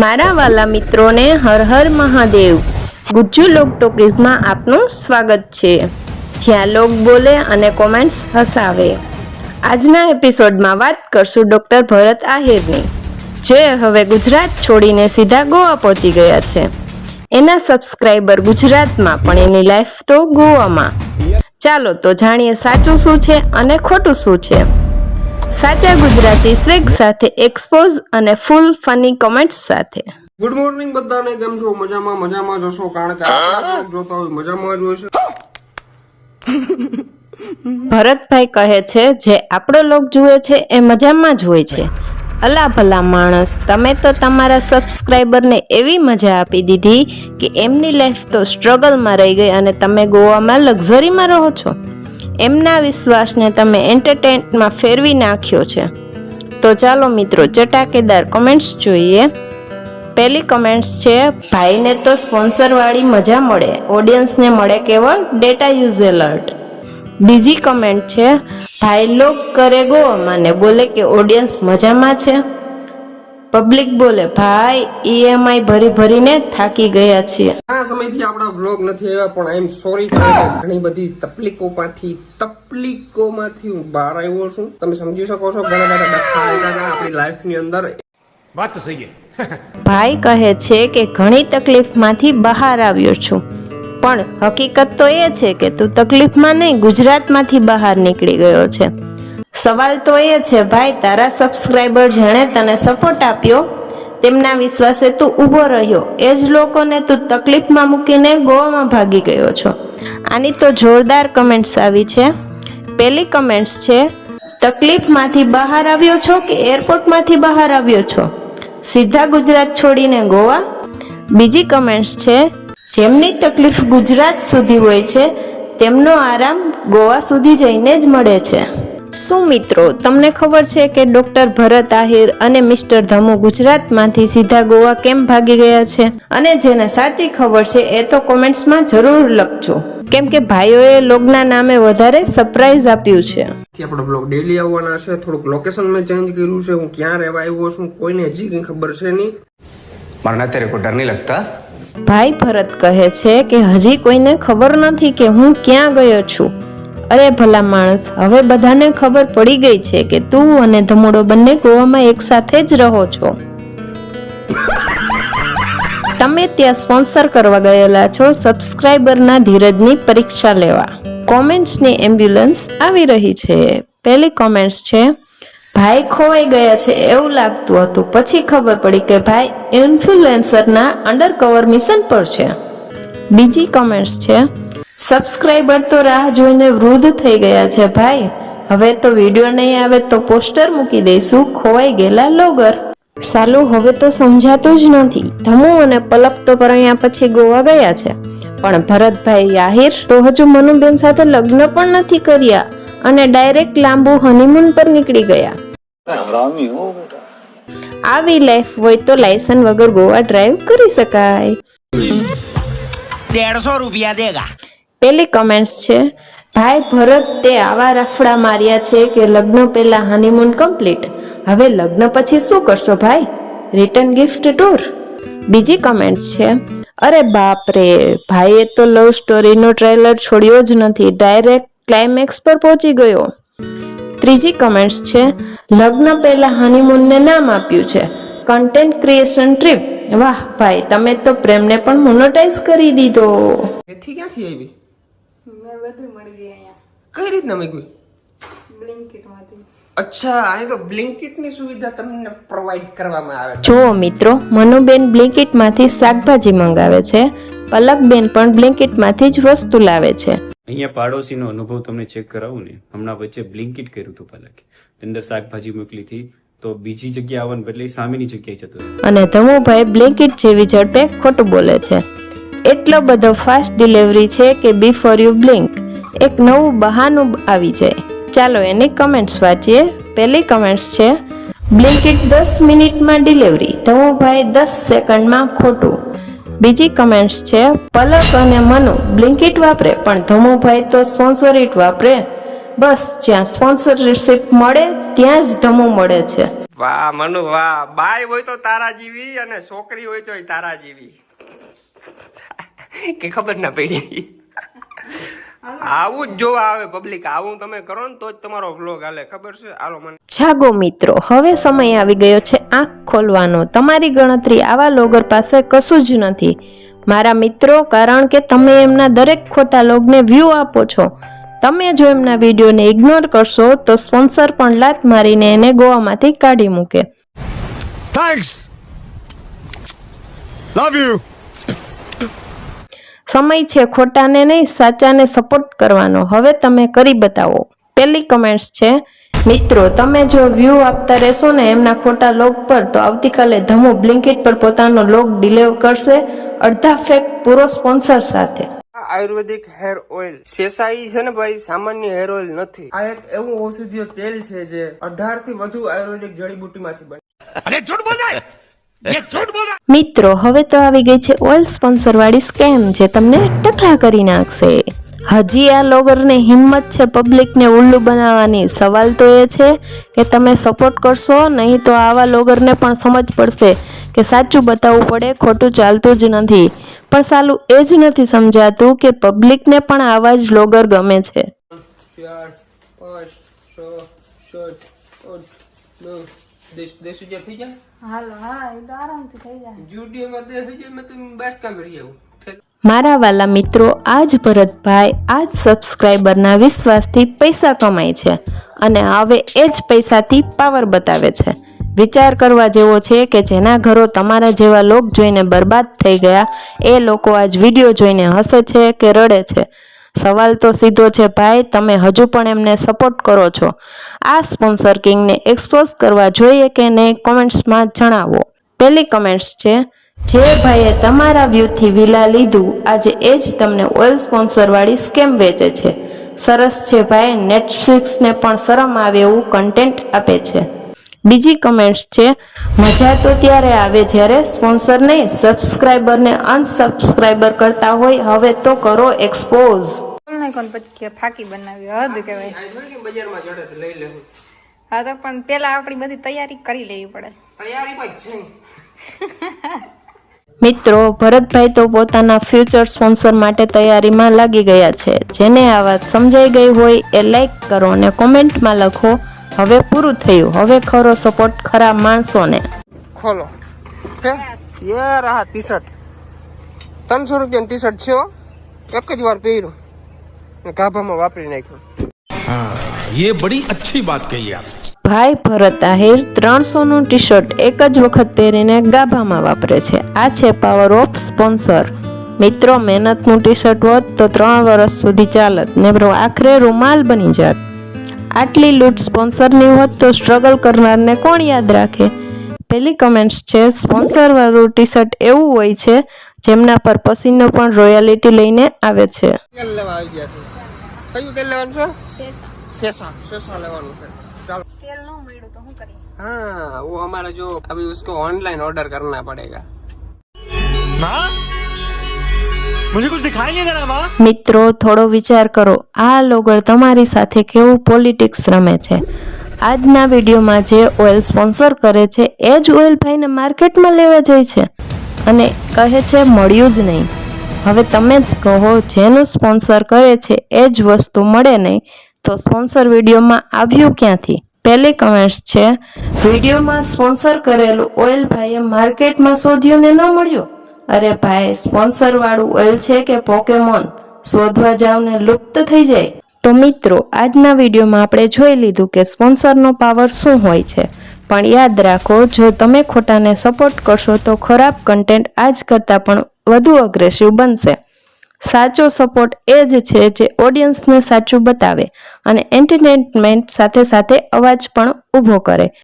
મારા વાલા મિત્રોને હર હર મહાદેવ. ગુજ્જુ લોક ટોકીઝમાં આપનું સ્વાગત છે. જ્યાં લોક બોલે અને કોમેન્ટ્સ હસાવે. આજના એપિસોડમાં વાત કરશું ડૉક્ટર ભરત આહિરની. જે હવે ગુજરાત છોડીને સીધા ગોવા પહોંચી ગયા છે. એના સબસ્ક્રાઈબર ગુજરાતમાં, પણ એની લાઈફ તો ગોવામાં. ચાલો તો જાણીએ સાચું શું છે અને ખોટું શું છે. સાચા ગુજરાતી સ્વેગ સાથે એક્સપોઝ અને ફૂલ ફની કમેન્ટ્સ સાથે. ગુડ મોર્નિંગ બધાને કેમ છો? મજામાં મજામાં જશો કારણ કે આપણે જોતા હોય મજામાં જ હોય છે. ભરતભાઈ કહે છે જે આપણો લોક જુએ છે એ મજામાં જ હોય છે. અલા ભલા માણસ તમે તો તમારા સબસ્ક્રાઈબરને એવી મજા આપી દીધી કે એમની લાઈફ તો સ્ટ્રગલમાં રહી ગઈ અને તમે ગોવામાં લક્ઝરીમાં રહો છો. એમના વિશ્વાસને તમે એન્ટરટેનમાં ફેરવી નાખ્યો છે. તો ચાલો મિત્રો, ચટાકેદાર કમેન્ટ્સ જોઈએ. પહેલી કમેન્ટ્સ છે, ભાઈને તો સ્પોન્સરવાળી મજા મળે. ઓડિયન્સને મળે કેવળ ડેટા યુઝ એલર્ટ. બીજી કમેન્ટ છે, ભાઈ લોક કરે ગો મને બોલે કે ઓડિયન્સ મજામાં છે. પબ્લિક બોલે ભાઈ ઈએમઆઈ ભરી ભરીને થાકી ગયા છે આ સમયથી આપણા વ્લોગ નથી આવ્યા પણ આઈ એમ સોરી ઘણી બધી તકલીફોમાંથી તકલીફોમાંથી હું બહાર આવ્યો છું. તમે સમજી શકો છો ઘણા બધા ડખા આવ્યા હતા આપણી લાઈફની અંદર. વાત સહી ભાઈ કહે છે કે ઘણી તકલીફમાંથી બહાર આવ્યો છું. પણ હકીકત તો એ છે કે તું તકલીફમાં નહીં ગુજરાતમાંથી બહાર નીકળી ગયો છે. સવાલ તો એ છે, ભાઈ, તારા સબસ્ક્રાઈબર જેણે તને સપોર્ટ આપ્યો, તેમના વિશ્વાસે તું ઊભો રહ્યો. એ જ લોકોને તું તકલીફમાં મૂકીને ગોવામાં ભાગી ગયો છો. આની તો જોરદાર કમેન્ટ્સ આવી છે. પહેલી કમેન્ટ્સ છે, તકલીફમાંથી બહાર આવ્યો છો કે એરપોર્ટમાંથી બહાર આવ્યો છો? સીધા ગુજરાત છોડીને ગોવા? બીજી કમેન્ટ્સ છે, જેમની તકલીફ ગુજરાત સુધી હોય છે, તેમનો આરામ ગોવા સુધી જઈને જ મળે છે. શું મિત્રો તમને ખબર છે કે ડોક્ટર ભરત આહિર અને મિસ્ટર ધમુ ગુજરાતમાંથી સીધા ગોવા કેમ ભાગી ગયા છે? અને જેને સાચી ખબર છે એ તો કોમેન્ટ્સમાં જરૂર લખજો. કેમ કે ભાઈઓએ લોગના નામે વધારે સરપ્રાઈઝ આપ્યું છે. આપણો બ્લોગ ડેલી આવવાના છે. થોડુંક લોકેશન મેં ચેન્જ કર્યું છે. હું ક્યાં રહેવા આવ્યો છું કોઈને હજી કંઈ ખબર છે નહીં. મારા અત્યારે કોઈ ડર નહીં લાગતા? ભાઈ ભરત કહે છે કે હજી કોઈને ખબર નથી કે હું ક્યાં ગયો છું. અરે ભલા માણસ, હવે બધાને ખબર પડી ગઈ છે કે તું અને ધમોડો બંને ગોવામાં એક સાથે જ રહો છો. તમે ત્યાં સ્પોન્સર કરવા ગયેલા છો સબસ્ક્રાઇબરના ધીરજની પરીક્ષા લેવા. કોમેન્ટ્સની એમ્બ્યુલન્સ આવી રહી છે. પહેલી કોમેન્ટ્સ છે, ભાઈ ખોવાઈ ગયા છે એવું લાગતું હતું. પછી ખબર પડી કે ભાઈ ઇન્ફ્લુએન્સરના અંડરકવર મિશન પર છે. બીજી કોમેન્ટ્સ છે સબસ્ક્રાઈબર તો રાહ જોઈને વૃદ્ધ થઈ ગયા છે ભાઈ. હવે તો વીડિયો નહીં આવે તો પોસ્ટર મૂકી દઈશું. ખોવાઈ ગયેલા લોગર. સાલુ હવે તો સમજાતું જ નથી. ધમુ અને પલક તો પરણ્યા પછી ગોવા ગયા છે. પણ ભરતભાઈ યાહિર તો હજુ મનુબેન સાથે લગ્ન પણ નથી કર્યા અને ડાયરેક્ટ લાંબુ હનીમૂન પર નીકળી ગયા. આવી લાઈફ હોય તો લાયસન વગર ગોવા ડ્રાઈવ કરી શકાય. દેડસો રૂપિયા દેગા. પેલી કમેન્ટ્સ છે, ભાઈ, ભરત તે આવા રફડા માર્યા છે કે લગ્ન પહેલા હનીમૂન કમ્પ્લીટ હવે લગ્ન પછી શું કરશો ભાઈ? રિટર્ન ગિફ્ટ ટૂર બીજી કમેન્ટ્સ છે, અરે બાપ રે, ભાઈએ તો લવ સ્ટોરીનો ટ્રેલર છોડ્યો જ નથી ડાયરેક્ટ ક્લાઇમેક્સ પર પહોંચી ગયો. ત્રીજી કમેન્ટ્સ છે, લગ્ન પહેલા હનીમૂનને નામ આપ્યું છે કન્ટેન્ટ ક્રિએશન ટ્રીપ વાહ, ભાઈ, તમે તો પ્રેમને પણ મોનોટાઈઝ કરી દીધો. ક્યાંથી આવી? મેં બધું મળી ગયું અહીંયા. કઈ રીતના મળી બ્લિંકિટમાંથી. અચ્છા અહીં તો બ્લિંકિટ સુવિધા તમને પ્રોવાઈડ કરવામાં આવે જુઓ મિત્રો મનુબેન બ્લિંકિટમાંથી શાકભાજી મંગાવે છે પલકબેન પણ બ્લિંકિટમાંથી જ વસ્તુ લાવે છે. અહીંયા પાડોશીનો અનુભવ તમને ચેક કરાવું ને હમણાં વચ્ચે બ્લિંકિટ કર્યું હતું પલકે. અંદર શાકભાજી મોકલી હતી તો બીજી જગ્યાએ આવવાને બદલે ઈ સામેની જગ્યાએ જતો અને ધમુભાઈ બ્લિંકિટ જેવી ઝડપે ખોટું બોલે છે. એટલો બધો ફાસ્ટ ડિલિવરી છે કે બિફોર યુ બ્લિંક એક નવું બહાનું આવી જાય. ચાલો એની કમેન્ટ્સ વાંચીએ. પહેલી કમેન્ટ્સ છે બ્લિંકિટ દસ મિનિટમાં ડિલિવરી ધમુભાઈ દસ સેકન્ડમાં ખોટું. બીજી કમેન્ટ્સ છે, પલક અને મનુ બ્લિંકિટ વાપરે, પણ ધમુભાઈ તો સ્પોન્સરિટ વાપરે. બસ, જ્યાં સ્પોન્સરશિપ મળે, ત્યાં જ ધમુ મળે છે. વાહ, મનુ, વાહ. બાય હોય તો તારા જીવી અને છોકરી હોય તો તારા જેવી. કે ખબર ના પડી. આવું જ જોવા આવે પબ્લિક આવું તમે કરો ને તો જ તમારો વ્લોગ હાલે. ખબર છે? આલો મને. જાગો મિત્રો હવે સમય આવી ગયો છે આંખ ખોલવાનો. તમારી ગણતરી આવા લોગર પાસે કશું જ નથી. મારા મિત્રો કારણ કે તમે એમના દરેક ખોટા લોગને વ્યૂ આપો છો. તમે જો એમના વિડીયોને ઇગ્નોર કરશો તો સ્પોન્સર પણ લાત મારીને એને ગોવામાંથી કાઢી મૂકે. થેન્ક્સ લવ યુ સમય છે ખોટાને નહીં સાચાને સપોર્ટ કરવાનો. હવે તમે કરી બતાવો. પહેલી કમેન્ટ્સ છે મિત્રો તમે જો વ્યૂ આપતા રહેશો ને એમના ખોટા લોગ પર તો આવતીકાલે ધમો બ્લિંકિટ પર પોતાનો લોગ ડિલેવ કરશે. અડધા ફેક પૂરો સ્પોન્સર સાથે. આયુર્વેદિક હેર ઓઇલ શેસાઈ છે ને ભાઈ સામાન્ય હેર ઓઇલ નથી. આ એક એવું ઔષધીય તેલ છે જે અઢારથી વધુ આયુર્વેદિક જડીબુટી માંથી બને. અરે બોલાય! મિત્રો હવે તો આવી ગઈ છે ઓઇલ સ્પોન્સર વાળી સ્કેમ જે તમને ટકા કરી નાખશે. હજી આ લોગરને હિંમત છે પબ્લિકને ઉલ્લુ બનાવવાની. સવાલ તો એ છે કે તમે સપોર્ટ કરશો નહીં તો આવા લોગરને પણ સમજ પડશે કે સાચું બતાવવું પડે ખોટું ચાલતું જ નથી. પણ સાલું એ જ નથી સમજાતું કે પબ્લિકને પણ આવા જ લોગર ગમે છે. ચાર પાંચ છ સાત આઠ નવ દસ હજાર થઈ જાય? હાલો હા એ તો આરામથી થઈ જાય. જુડિયોમાં દસ હજાર મેં તો બસ કામ કરી આવું મારા વાલા મિત્રો આજ ભરતભાઈ આજ સબસ્ક્રાઈબરના વિશ્વાસથી પૈસા કમાય છે અને હવે એ જ પૈસાથી પાવર બતાવે છે. વિચાર કરવા જેવો છે કે જેના ઘરો તમારા જેવા લોક જોઈને બરબાદ થઈ ગયા એ લોકો આજ વીડિયો જોઈને હસે છે કે રડે છે. સવાલ તો સીધો છે, ભાઈ. તમે હજુ પણ એમને સપોર્ટ કરો છો. આ સ્પોન્સર કિંગને એક્સપોઝ કરવા જોઈએ કે નહીં કોમેન્ટ્સમાં જણાવો. પહેલી કમેન્ટ્સ છે, જે ભાઈએ તમારા વ્યૂથી વિલા લીધું, આજે એ જ તમને ઓઇલ સ્પોન્સરવાળી સ્કેમ વેચે છે. સરસ છે, ભાઈ. નેટફ્લિક્સને પણ શરમ આવે એવું કન્ટેન્ટ આપે છે. બીજી કમેન્ટ્સ છે. મજા તો ત્યારે આવે જ્યારે સ્પોન્સર નહીં સબસ્ક્રાઈબરને અનસબસ્ક્રાઈબર કરતા હોય હવે તો કરો એક્સપોઝ ફાકી બનાવી હદ કહેવાય. હા. તો પણ પેલા આપણી બધી તૈયારી કરી લેવી પડે. તૈયારીમાં જ છે મિત્રો ભરતભાઈ તો પોતાના ફ્યુચર સ્પોન્સર માટે તૈયારીમાં લાગી ગયા છે. જેને આ વાત સમજાઈ ગઈ હોય એ લાઈક કરો અને કોમેન્ટમાં લખો. હવે પૂરું થયું હવે ખરો સપોર્ટ ખરા માણસોને ખોલો હે યાર આ ટી શર્ટ ત્રણસો રૂપિયાની ટી શર્ટ છે હો. એક જ વાર પહેર્યું અને ગાભામાં વાપરી નાખ્યું ये बड़ी अच्छी बात कही आप ભાઈ ભરત આહિર ત્રણસોનું ટી શર્ટ એક જ વખત પહેરીને ગાભામાં વાપરે છે આ છે પાવર ઓફ સ્પોન્સર મિત્રો મહેનતનું ટી શર્ટ હોત તો ત્રણ વર્ષ સુધી ચાલત ને બ્રો આખરે રૂમાલ બની જાત આટલી લૂંટ સ્પોન્સરની હોત તો સ્ટ્રગલ કરનારને કોણ યાદ રાખે પેલી કમેન્ટ્સ છે સ્પોન્સર વાળું ટી શર્ટ એવું હોય છે જેમના પર પસીનો પણ રોયાલિટી લઈને આવે છે તેલ લેવા આવી ગયા છે કયું તેલ લેવાનું છે શેષા શેષા શેષા લેવાનું છે ચાલો તેલ ન મળ્યું તો શું કરીએ हाँ वो हमारा जो अभी उसको ऑनलाइन ऑर्डर करना पड़ेगा माँ मुझे कुछ दिखाई नहीं दे रहा माँ મિત્રો થોડો વિચાર કરો આ લોગર તમારી સાથે કેવું પોલિટિક્સ રમે છે આજના વિડીયોમાં જે ઓઇલ સ્પોન્સર કરે છે એ જ ઓઇલ ભાઈને માર્કેટમાં લેવા જાય છે અને કહે છે મળ્યું જ નહીં હવે તમે જ કહો જેનું સ્પોન્સર કરે છે એ જ વસ્તુ મળે નહીં તો સ્પોન્સર વિડીયોમાં આવ્યું ક્યાંથી પહેલી કમેન્ટ્સ છે વિડીયોમાં સ્પોન્સર કરેલું ઓઇલ ભાઈએ માર્કેટમાં શોધ્યું ને ન મળ્યું અરે ભાઈ સ્પોન્સર વાળું ઓઇલ છે કે પોકેમોન શોધવા જાવ ને લુપ્ત થઈ જાય. તો મિત્રો, આજના વિડીયોમાં આપણે જોઈ લીધું કે સ્પોન્સરનો પાવર શું હોય છે. પણ યાદ રાખો, જો તમે ખોટાને સપોર્ટ કરશો તો ખરાબ કન્ટેન્ટ આજ કરતાં પણ વધુ અગ્રેસિવ બનશે. સાચો સપોર્ટ એ જ છે જે ઓડિયન્સને સાચું બતાવે અને એન્ટરટેનમેન્ટ સાથે સાથે અવાજ પણ ઊભો કરે.